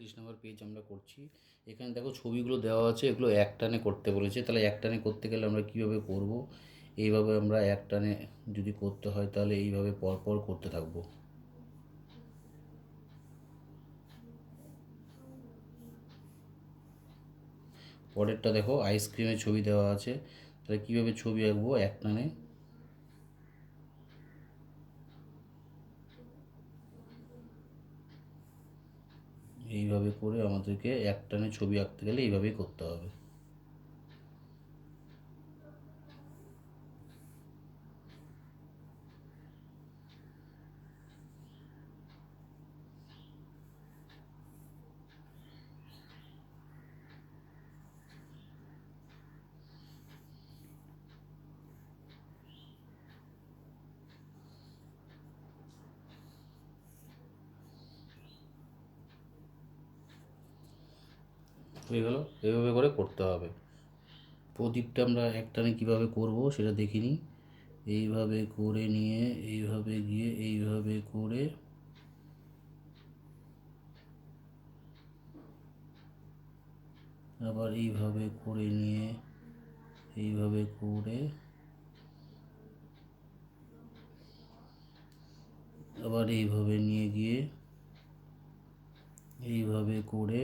বত্রিশ নম্বর পেজ আমরা করছি। এখানে দেখো ছবিগুলো দেওয়া আছে, এগুলো এক টানে করতে বলেছে। তাহলে এক টানে করতে গেলে আমরা কীভাবে করব? এইভাবে আমরা এক টানে যদি করতে হয়, তাহলে এইভাবে পরপর করতে থাকব। পরেরটা দেখো আইসক্রিমের ছবি দেওয়া আছে। তাহলে কীভাবে ছবি আঁকবো এক টানে এইভাবে করে আমাদেরকে এক টানে ছবি আঁকতে গেলে এইভাবেই করতে হবে। হয়ে গেল এইভাবে করে করতে হবে। প্রদীপটা আমরা একটানে কীভাবে করব সেটা দেখিনি। এইভাবে করে নিয়ে, এইভাবে গিয়ে, এইভাবে করে আবার এইভাবে করে নিয়ে, এইভাবে করে আবার এইভাবে নিয়ে গিয়ে, এইভাবে করে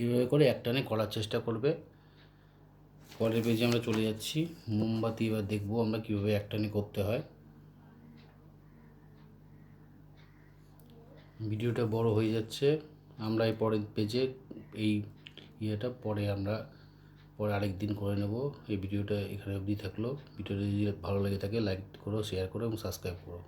এইভাবে করে একটানে করার চেষ্টা করবে। পরের পেজে আমরা চলে যাচ্ছি। মোমবাতি এবার দেখব আমরা কীভাবে একটানে করতে হয়। ভিডিওটা বড় হয়ে যাচ্ছে। আমরা এই পরের পেজে এই ইয়েটা পরে আমরা পরে আরেক দিন করে নেব। এই ভিডিওটা এখানে অবধি থাকল। ভিডিওটা যদি ভালো লেগে থাকে লাইক করো শেয়ার করো এবং সাবস্ক্রাইব করো।